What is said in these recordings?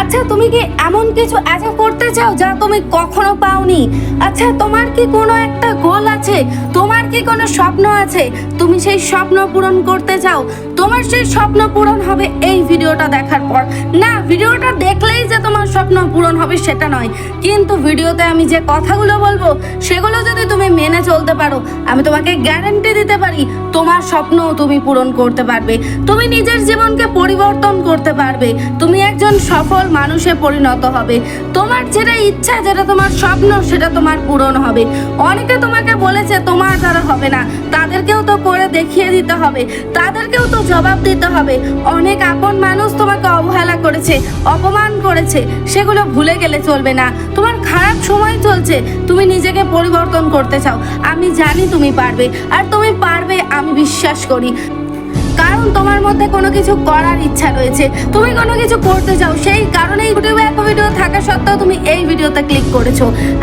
আচ্ছা তুমি কি এমন কিছু অ্যাচিভ করতে চাও যা তুমি কখনো পাওনি? আচ্ছা তোমার কি কোনো একটা গোল আছে? তোমার কি কোনো স্বপ্ন আছে? তুমি সেই স্বপ্ন পূরণ করতে চাও? তোমার সেই স্বপ্ন পূরণ হবে এই ভিডিওটা দেখার পর। না, ভিডিওটা দেখলেই যে তোমার স্বপ্ন পূরণ হবে সেটা নয়। কিন্তু ভিডিওতে আমি যে কথাগুলো বলব, সেগুলো যদি তুমি মেনে চলতে পারো, আমি তোমাকে গ্যারান্টি দিতে পারি, তোমার স্বপ্নও তুমি পূরণ করতে পারবে। তুমি নিজের জীবনকে পরিবর্তন করতে পারবে। তুমি একজন সফল মানুষে পরিণত হবে। তোমার যেটা ইচ্ছা, যেটা তোমার স্বপ্ন, সেটা তোমার পূরণ হবে। অনেকে তোমাকে বলেছে, তোমার দ্বারা হবে না। তাদেরকেও তো করে দেখিয়ে দিতে হবে। তাদেরকেও তো জবাব দিতে হবে। অনেক আপন মানুষ তোমাকে অবহেলা করেছে, অপমান করেছে। সেগুলো ভুলে গেলে চলবে না। তোমার খারাপ সময় চলছে। তুমি নিজেকে পরিবর্তন করতে চাও। আমি জানি তুমি পারবে। আর তুমি পারবে, আমি বিশ্বাস করি। কারণ তোমার মধ্যে কোনো কিছু করার ইচ্ছা রয়েছে। তুমি কোনো কিছু করতে চাও, সেই কারণে ইউটিউবে একটা ভিডিও থাকা সত্ত্বেও তুমি এই ভিডিওতে ক্লিক করেছ।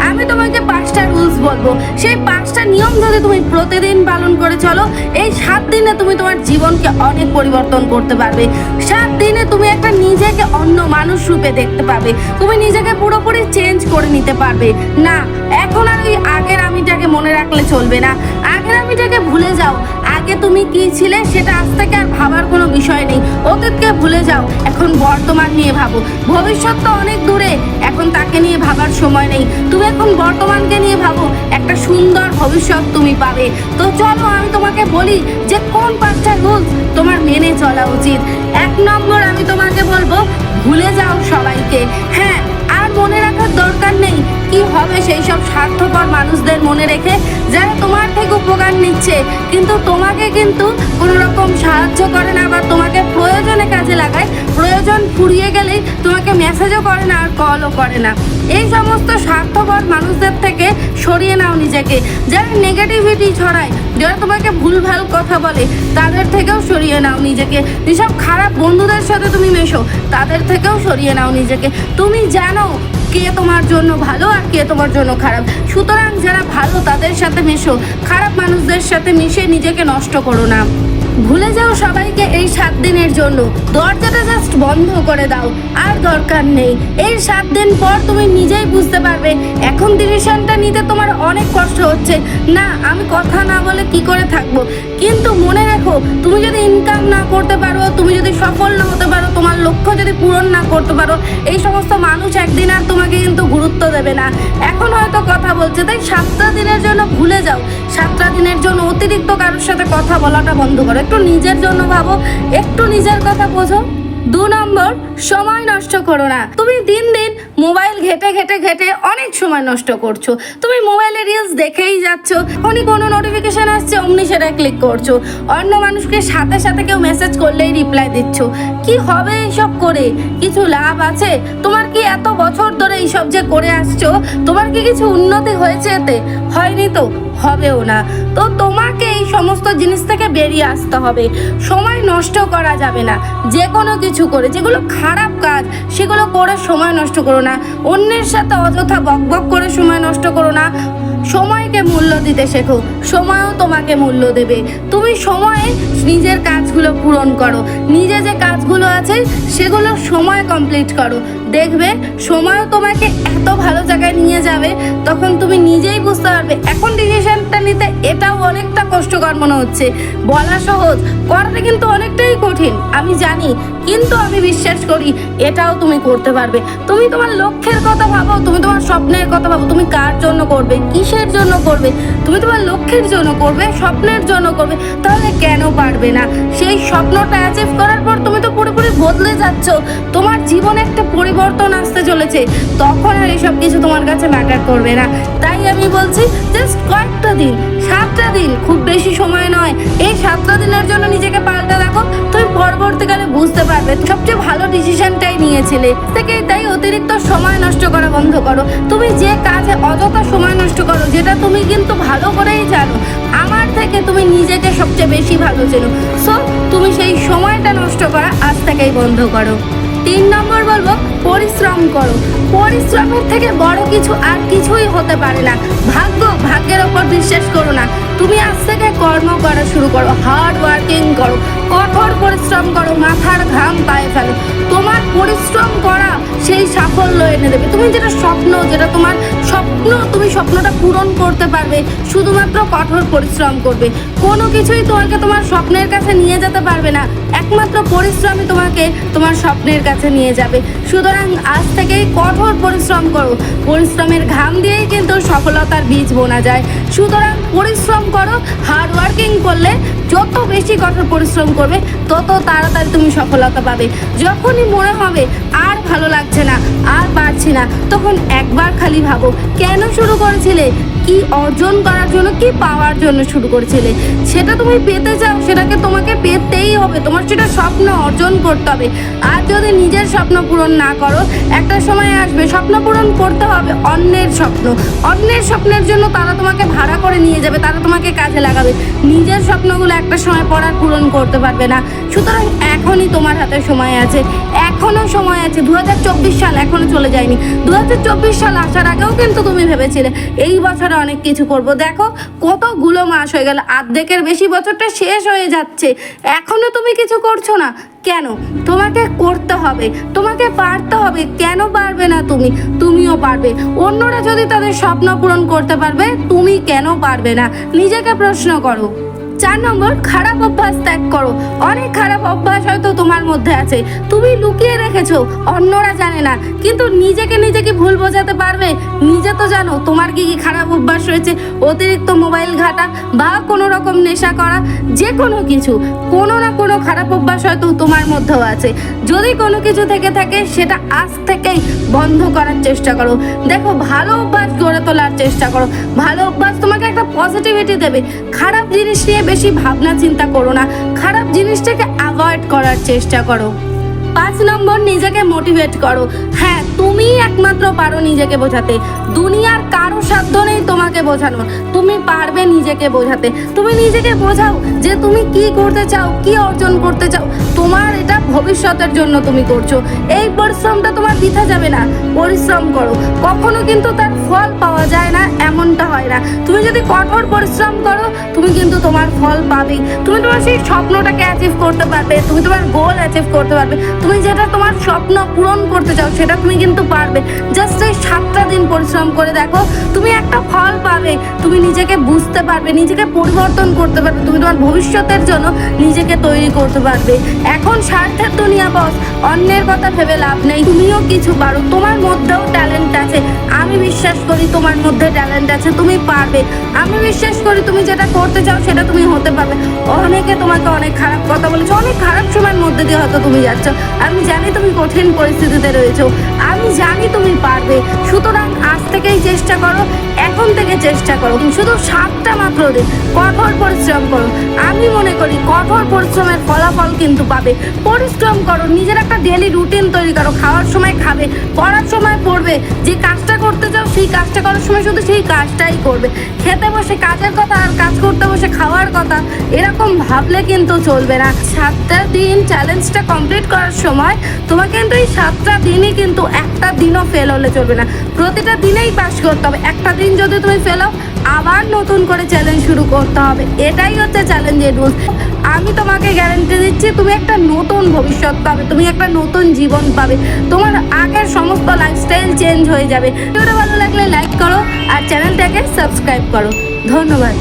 আমি তোমাকে পাঁচটা রুলস বলব। সেই পাঁচটা নিয়ম যদি তুমি প্রতিদিন পালন করে চলো। এই সাত দিনে তুমি তোমার জীবনকে অনেক পরিবর্তন করতে পারবে। সাত দিনে তুমি একটা নিজেকে অন্য মানুষ রূপে দেখতে পাবে। তুমি নিজেকে পুরোপুরি চেঞ্জ করে নিতে পারবে। না, এখন আর ওই আগের আমিটাকে মনে রাখলে চলবে না। আগের আমিটাকে ভুলে যাও। তুমি কি ছিলে সেটা আজ থেকে আর ভাবার কোনো বিষয় নেই। অতীতকে ভুলে যাও, এখন বর্তমান নিয়ে ভাবো। ভবিষ্যৎ তো অনেক দূরে, এখন তাকে নিয়ে ভাবার সময় নেই। তুমি এখন বর্তমানকে নিয়ে ভাবো, একটা সুন্দর ভবিষ্যৎ তুমি পাবে। তো চলো আমি তোমাকে বলি যে কোন পাঁচটা রুলস তোমার মেনে চলা উচিত। এক নম্বর আমি তোমাকে বলব, ভুলে যাও সবাইকে। হ্যাঁ মনে রাখার দরকার নেই। কি হবে সেই সব স্বার্থপর মানুষদের মনে রেখে? যারা তোমার থেকে উপকার নিচ্ছে, কিন্তু তোমাকে কিন্তু কোনো রকম সাহায্য করে না বা ফুরিয়ে গেলেই তোমাকে মেসেজও করে না আর কলও করে না। এই সমস্ত স্বার্থপর মানুষদের থেকে সরিয়ে নাও নিজেকে। যারা নেগেটিভিটি ছড়ায়, যারা তোমাকে ভুলভাল কথা বলে, তাদের থেকেও সরিয়ে নাও নিজেকে। যেসব খারাপ বন্ধুদের সাথে তুমি মেশো, তাদের থেকেও সরিয়ে নাও নিজেকে। তুমি জানো কে তোমার জন্য ভালো আর কে তোমার জন্য খারাপ। সুতরাং যারা ভালো তাদের সাথে মেশো, খারাপ মানুষদের সাথে মিশে নিজেকে নষ্ট করো না। ভুলে যাও সবাইকে এই সাত দিনের জন্য। দরজাটা জাস্ট বন্ধ করে দাও। আর দরকার নেই। এই সাত দিন পর তুমি নিজেই বুঝতে পারবে, এখন ডিসিশনটা নিতে তোমার অনেক কষ্ট হচ্ছে। না, আমি কথা না বলে কি করে থাকব? কিন্তু মনে রেখো, তুমি যদি ইনকাম না করতে পারো, তুমি যদি সফল না হতে পারো, তোমার লক্ষ্য যদি পূরণ না করতে পারো, এই সমস্ত মানুষ একদিন তোমাকে কিন্তু গুরুত্ব দেবে না। এখন হয়তো কথা বলছে, তাই সাতটা দিনের জন্য ভুলে যাও। সাতটা দিনের জন্য অতিরিক্ত কারোর সাথে কথা বলাটা বন্ধ করো। একটু নিজের জন্য ভাবো, একটু নিজের কথা বোঝো। দু নম্বর, সময় নষ্ট করো না। তুমি দিন দিন মোবাইল ঘেটে ঘেটে ঘেটে অনেক সময় নষ্ট করছ। তুমি মোবাইলে রিলস দেখেই যাচ্ছ, এখনই কোনো নোটিফিকেশন আসছে, অমনি সেটা ক্লিক করছ। অন্য মানুষকে সাথে সাথে কেউ মেসেজ করলেই রিপ্লাই দিচ্ছ। কি হবে এইসব করে? কিছু লাভ আছে? তোমার কি এত বছর ধরে এইসব যে করে আসছো? তোমার কি কিছু উন্নতি হয়েছে এতে? হয়নি তো, হবেও না। তো তোমাকে এই সমস্ত জিনিস থেকে বেরিয়ে আসতে হবে। সময় নষ্ট করা যাবে না। যে কোনো কিছু করে, যেগুলো খারাপ কাজ, সেগুলো করে সময় নষ্ট করো না। অন্যের সাথে অযথা বকবক করে সময় নষ্ট করো না। সময়কে মূল্য দিতে শেখো, সময়ও তোমাকে মূল্য দেবে। তুমি সময়ে নিজের কাজগুলো পূরণ করো। নিজে যে কাজগুলো আছে, সেগুলো সময় কমপ্লিট করো। দেখবে, সময়ও তোমাকে এত ভালো জায়গায় নিয়ে যাবে, তখন তুমি নিজেই বুঝতে পারবে, এখন ডিসিশনটা নিতে এটাও অনেকটা কষ্টকর মনে হচ্ছে। বলা সহজ, করাটা কিন্তু অনেকটাই কঠিন, আমি জানি, কিন্তু আমি বিশ্বাস করি, এটাও তুমি করতে পারবে। তুমি তোমার লক্ষ্যের কথা ভাবো, তুমি তোমার স্বপ্নের কথা ভাবো, তুমি কার জন্য করবে কিসের জন্য করবে, তুমি তোমার লক্ষ্যের জন্য করবে, স্বপ্নের জন্য করবে, তাহলে কেন পারবে না? সেই স্বপ্নটা অ্যাচিভ করার পর তুমি তো পুরোপুরি বদলে যাচ্ছ। তোমার জীবনে একটা পরিবর্তন আসতে চলেছে। তখন আর এসব কিছু তোমার কাছে ম্যাটার করবে না। তাই আমি বলছি জাস্ট কয়েকটা দিন, সাতটা দিন, খুব বেশি সময় নয়। এই সাতটা দিনের জন্য নিজেকে পাল্টে দেখো তুমি ডিসিশনটাই থেকে তাই অতিরিক্ত সময় নষ্ট করা বন্ধ করো। তুমি যে কাজে অযথা সময় নষ্ট করো, যেটা তুমি কিন্তু ভালো করেই জানো, আমার থেকে তুমি নিজেকে সবচেয়ে বেশি ভালো চেনো। সো তুমি সেই সময়টা নষ্ট করা আজ থেকেই বন্ধ করো। তিন নম্বর বলব, পরিশ্রম করো। পরিশ্রমের থেকে বড় কিছু আর কিছুই হতে পারে না। ভাগ্য ভাগ্যের ওপর বিশ্বাস করো না। তুমি আজ থেকে কর্ম করা শুরু করো হার্ড ওয়ার্কিং করো, কঠোর পরিশ্রম করো, মাথার ঘাম পায়ে ফেলো। তোমার পরিশ্রম করা সাফল্য এনে দেবে। তুমি যেটা স্বপ্ন, যেটা তোমার স্বপ্ন, তুমি স্বপ্নটা পূরণ করতে পারবে, শুধুমাত্র কঠোর পরিশ্রম করবে। কোনো কিছুই তোমাকে তোমার স্বপ্নের কাছে নিয়ে যেতে পারবে না। একমাত্র পরিশ্রমই তোমাকে তোমার স্বপ্নের কাছে নিয়ে যাবে। সুতরাং আজ থেকেই কঠোর পরিশ্রম করো। পরিশ্রমের ঘাম দিয়েই কিন্তু সফলতার বীজ বোনা যায়। সুতরাং পরিশ্রম করো হার্ড ওয়ার্কিং করলে যত বেশি কঠোর পরিশ্রম করবে, তত তাড়াতাড়ি তুমি সফলতা পাবে। যখনই মনে হবে আর ভালো লাগছে না, আর পারছি না, তখন একবার খালি ভাবো, কেন শুরু করেছিলে? কি অর্জন করার জন্য, কি পাওয়ার জন্য শুরু করেছিলে? সেটা তুমি পেতে চাও, সেটাকে তোমাকে পেতেই হবে। তোমার সেটা স্বপ্ন অর্জন করতে হবে। আর যদি নিজের স্বপ্ন পূরণ না করো, একটা সময় আসবে, স্বপ্ন পূরণ করতে হবে অন্যের স্বপ্ন। অন্যের স্বপ্নের জন্য তারা তোমাকে ভাড়া করে নিয়ে যাবে, তারা তোমাকে কাজে লাগাবে। নিজের স্বপ্নগুলো একটা সময় পর আর পূরণ করতে পারবে না। সুতরাং এখনই তোমার হাতে সময় আছে। এখনও সময় আছে। দু হাজার চব্বিশ সাল এখনও চলে যায়নি। দু হাজার চব্বিশ সাল আসার আগেও কিন্তু তুমি ভেবেছিলে, এই বছরে অনেক কিছু করব। দেখো, কতগুলো মাস হয়ে গেল আর্ধেকের বেশি বছরটা শেষ হয়ে যাচ্ছে। এখনও তুমি কিছু করছ না? কেন? তোমাকে করতে হবে, তোমাকে পারতে হবে। কেন পারবে না তুমি? তুমিও পারবে। অন্যরা যদি তাদের স্বপ্ন পূরণ করতে পারবে, তুমি কেন পারবে না? নিজেকে প্রশ্ন করো। চার নম্বর, খারাপ অভ্যাস ত্যাগ করো। অনেক খারাপ অভ্যাস হয়তো তোমার মধ্যে আছে। তুমি লুকিয়ে রেখেছো, অন্যরা জানে না। কিন্তু নিজেকে নিজেকে ভুল বোঝাতে পারবে। নিজে তো জানো, তোমার কি কি খারাপ অভ্যাস রয়েছে? অতিরিক্ত মোবাইল ঘাটা বা কোনো রকম নেশা করা, যে কোনো কিছু। কোনো না কোনো খারাপ অভ্যাস হয়তো তোমার মধ্যেও আছে। যদি কোনো কিছু থেকে থাকে, সেটা আজ থেকেই বন্ধ করার চেষ্টা করো। দেখো, ভালো অভ্যাস গড়ে তোলার চেষ্টা করো। ভালো অভ্যাস তোমাকে একটা পজিটিভিটি দেবে। খারাপ জিনিস নিয়ে বেশি ভাবনা চিন্তা করো না। খারাপ জিনিসটাকে অ্যাভয়েড করার চেষ্টা করো। পাঁচ নম্বর, নিজেকে মোটিভেট করো। হ্যাঁ তুমি একমাত্র পারো নিজেকে বোঝাতে। দুনিয়ার কারও সাধ্য নেই তোমাকে বোঝানো। তুমি পারবে নিজেকে বোঝাতে। তুমি নিজেকে বোঝাও যে তুমি কি করতে চাও, কি অর্জন করতে চাও। তোমার এটা ভবিষ্যতের জন্য তুমি করছ। এই পরিশ্রমটা তোমার বৃথা যাবে না। পরিশ্রম করো। কখনো কিন্তু তার ফল পাওয়া যায় না, এমনটা হয় না। তুমি যদি কঠোর পরিশ্রম করো, তুমি কিন্তু তোমার ফল পাবেই। তুমি তোমার সেই স্বপ্নটাকে অ্যাচিভ করতে পারবে, তুমি তোমার গোল অ্যাচিভ করতে পারবে। তুমি যেটা তোমার স্বপ্ন পূরণ করতে চাও, সেটা তুমি কিন্তু পারবে। জাস্ট এই সাতটা দিন পরিশ্রম করে দেখো, তুমি একটা ফল পাবে। তুমি নিজেকে বুঝতে পারবে, নিজেকে পরিবর্তন করতে পারবে। তুমি তোমার ভবিষ্যতের জন্য নিজেকে তৈরি করতে পারবে। এখন স্বার্থের দুনিয়া, বস। অন্যের কথা ভেবে লাভ নেই। তুমিও কিছু পারো। তোমার মধ্যেও ট্যালেন্ট আছে। আমি বিশ্বাস করি তোমার মধ্যে ট্যালেন্ট আছে। তুমি পারবে। আমি বিশ্বাস করি তুমি যেটা করতে চাও সেটা তুমি হতে পারবে। অনেকে তোমাকে অনেক খারাপ কথা বলেছে। অনেক খারাপ সময়ের মধ্যে দিয়ে হয়তো তুমি যাচ্ছ। আমি জানি তুমি কঠিন পরিস্থিতিতে রয়েছো। আমি জানি তুমি পারবে। সুতরাং থেকেই চেষ্টা করো, এখন থেকে চেষ্টা করো। শুধু সাতটা মাত্র দিন কঠোর পরিশ্রম করো। আমি মনে করি কঠোর পরিশ্রমের ফলাফল কিন্তু পাবে। পরিশ্রম করো, নিজের একটা ডেলি রুটিন তৈরি করো। খাওয়ার সময় খাবে, পড়ার সময় পড়বে, যে কাজটা করতে চাও সেই কাজটা করার সময় শুধু সেই কাজটাই করবে। খেতে বসে কাজের কথা আর কাজ করতে বসে খাওয়ার কথা, এরকম ভাবলে কিন্তু চলবে না। সাতটা দিন চ্যালেঞ্জটা কমপ্লিট করার সময় তোমাকে কিন্তু এই সাতটা দিনই কিন্তু একটা দিনও ফেল হলে চলবে না। প্রতিটা দিনেই পাস করতে হবে। একটা দিন যদি তুমি ফেল হও আবার নতুন করে চ্যালেঞ্জ শুরু করতে হবে। এটাই হচ্ছে চ্যালেঞ্জের রুলস আমি তোমাকে গ্যারেন্টি দিচ্ছি, তুমি একটা নতুন ভবিষ্যৎ পাবে, তুমি একটা নতুন জীবন পাবে। তোমার আগের সমস্ত লাইফস্টাইল চেঞ্জ হয়ে যাবে। ভিডিওটা ভালো লাগলে লাইক করো আর চ্যানেলটাকে সাবস্ক্রাইব করো। ধন্যবাদ।